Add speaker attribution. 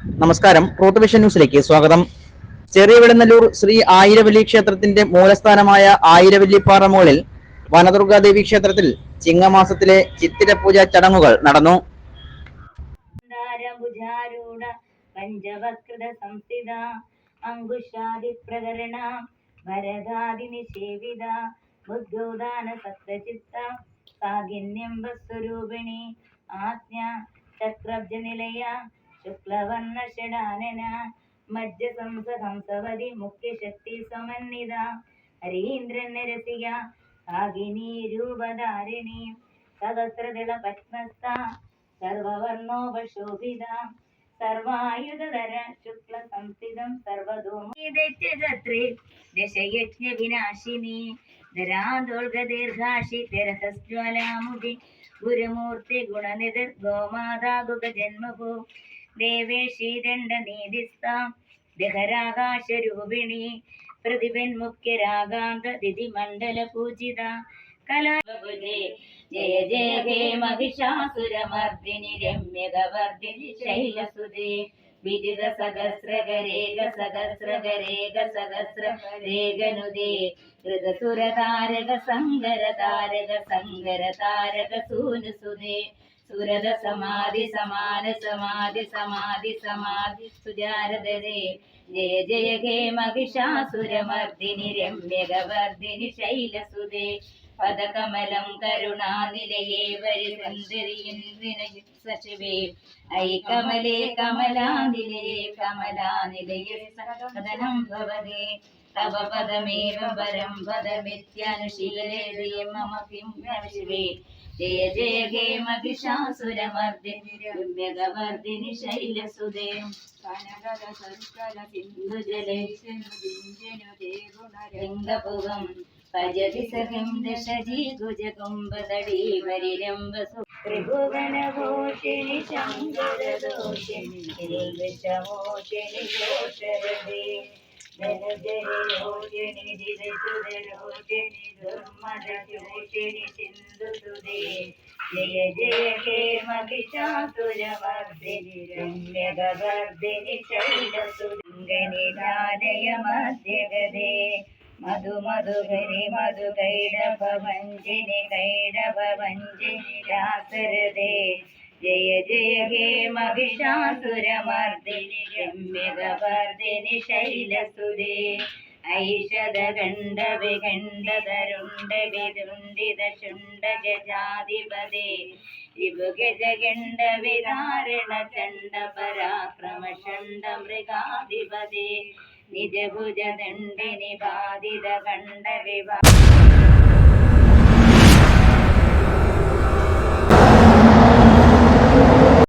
Speaker 1: നമസ്കാരം. Truth vision ന്യൂസിലേക്ക് സ്വാഗതം. ചെറിയ വെളുന്നല്ലൂർ ശ്രീ ആയിരവല്ലി ക്ഷേത്രത്തിന്റെ മൂലസ്ഥാനമായ ആയിരവല്ലിപ്പാറ മുകളിൽ വനദുർഗാദേവി ക്ഷേത്രത്തിൽ ചിങ്ങമാസത്തിലെ ചിത്തിര പൂജ ചടങ്ങുകൾ നടന്നു.
Speaker 2: ബുദ്ധോദാന ആജ്ഞ ചക്രബ്ജ നിലയ ശുക്ലവർണ ഷടാനന മജ്ജ സംസ ഹംസവതി മുഖ്യശക്തി സമന്വിത ഹരീന്ദ്രൻ രസിക കാകിനി രൂപധാരിണി സഹസ്രദള പത്മസ്ഥ സർവവർണോപശോഭിത സർവായുധര ശുക്ല സംസ്ഥിതം സർവതോമുഖേ ദശയജ്ഞ വിനാശിനി ധരാദോർഗദീർഘാഷി രഹസ്ജ്വലാമുഖി ഗുരുമൂർത്തി ഗുണനിധിർ ഗോമാതാകുക ജന്മഭൂ ദേവേശി ദണ്ഡ നീതിസ്താം ദഹരാകാശരൂപിണി പ്രതിപന്മുഖ്യരാഗാന്ത ദിതി മണ്ഡല പൂജിത. കലാഭുജേ ജയ ജയ ഹേ മഹിഷാസുരമർദ്ദിനി രമ്യകവർദ്ദിനി ശൈലസുതേ വിദിത സഹസ്രകരേക സഹസ്രകരേക സഹസ്ര രേഖനുദേ ഋതസുരതാരക സങ്കര താരക സങ്കര താരക സൂനുസുതേ സുരത സമാധി സമാന സമാധി സമാധി സമാധി സുജാരദരേ ജയ ജയ ഹേ മഹിഷാസുരമർദിനി രമ്യകവർദിനി ശൈലസുതേ. പദകമലം കരുണാനിലയേ വരിസന്ദരിയിൻ സശിവേ. ഐ കമലേ കമലാനിലയേ കമലാനിലയേ സദനം ഭവതേ. തവ പദമേവ പരം പദമിത്യനുശീലേ മമ കിം ശിവേ ജയ ജയ ഹേ മഹിഷാസുരമർദ്ദിനി രമ്യകവർദിനി ശൈലസുതേ. സിന്ധുജലേ ലിംഗപുകം ഭജതി സഖം ദശജി ഗുജകുംഭതടീ വരിരംബസു ത്രിഭുവനഭൂഷിണി ശങ്കരദോഷിണി വിഷമോഷിണി ദോഷരദേ ധനജരോഷിണി ധിരസുരരോഷിണി ദുർമദോഷിണി സിന്ധുസുതേ ജയ ജയ ഹേ മഹിഷാസുരമർദിനി രമ്യകവർദിനി ശൈലസുലിംഗനിലാലയ മധ്യഗതേ മധു മധുകരി മധു കൈടഭവഞ്ജിനി കൈടഭവഞ്ജിനി രാസരതേ ജയ ജയ ഹേ മഹിഷാസുരമർദിനി രമ്യകവർദിനി ശൈലസുരേ ഐഷദ ഗണ്ഡ വിഗണ്ഡതരുണ്ട വിദുണ്ടിത ശുണ്ട ഗജാധിപതേ രിപുഗജ ഗണ്ഡ വിധാരണ ചണ്ഡ പരാക്രമ ഷണ്ട നിജഭുജ ദണ്ഡിനി ബാധിത കണ്ഡ വിവാ